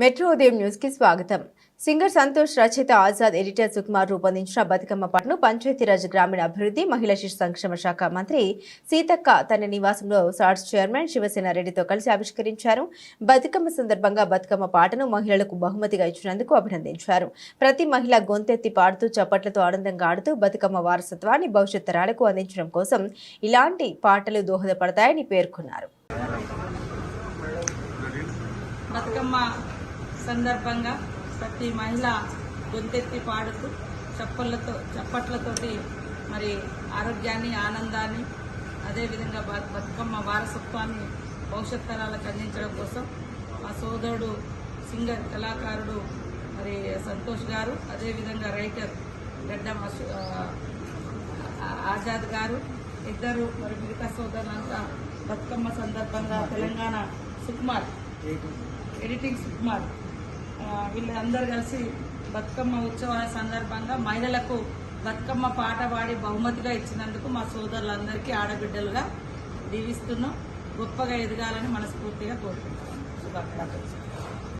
Metro ఉదయం న్యూస్కి స్వాగతం. సింగర్ సంతోష్ రచయిత ఆజాద్ ఎడిటర్ సుకుమార్ రూపొందించిన బతుకమ్మ పాటను పంచాయతీరాజ్ గ్రామీణ అభివృద్ధి మహిళా శిశు సంక్షేమ శాఖ మంత్రి సీతక్క తన నివాసంలో సార్స్ చైర్మన్ శివసేన రెడ్డితో కలిసి ఆవిష్కరించారు. బతుకమ్మ సందర్భంగా బతుకమ్మ పాటను మహిళలకు బహుమతిగా ఇచ్చినందుకు అభినందించారు. ప్రతి మహిళ గొంతెత్తి పాడుతూ చప్పట్లతో ఆనందంగా ఆడుతూ బతుకమ్మ వారసత్వాన్ని భవిష్యత్ తరాలకు అందించడం కోసం ఇలాంటి పాటలు దోహదపడతాయని పేర్కొన్నారు. బతుకమ్మ సందర్భంగా ప్రతి మహిళ గొంతెత్తి పాడుతూ చప్పళ్ళతో చప్పట్లతోటి మరి ఆరోగ్యాన్ని ఆనందాన్ని అదేవిధంగా బతుకమ్మ వారసత్వాన్ని భవిష్యత్ తరాలకు అందించడం కోసం మా సోదరుడు సింగర్ కళాకారుడు మరి సంతోష్ గారు అదేవిధంగా రైటర్ గడ్డం ఆజాద్ గారు ఇద్దరు మరి మిగతా సోదరులంతా బతుకమ్మ సందర్భంగా తెలంగాణ సుకుమార్ ఎడిటింగ్ సుకుమార్. వీళ్ళందరూ కలిసి బతుకమ్మ ఉత్సవాల సందర్భంగా మహిళలకు బతుకమ్మ పాట పాడి బహుమతిగా ఇచ్చినందుకు మా సోదరులందరికీ ఆడబిడ్డలుగా దీవిస్తున్నాం. గొప్పగా ఎదగాలని మనస్ఫూర్తిగా కోరుకుంటున్నాం. శుభాకాంక్షలు.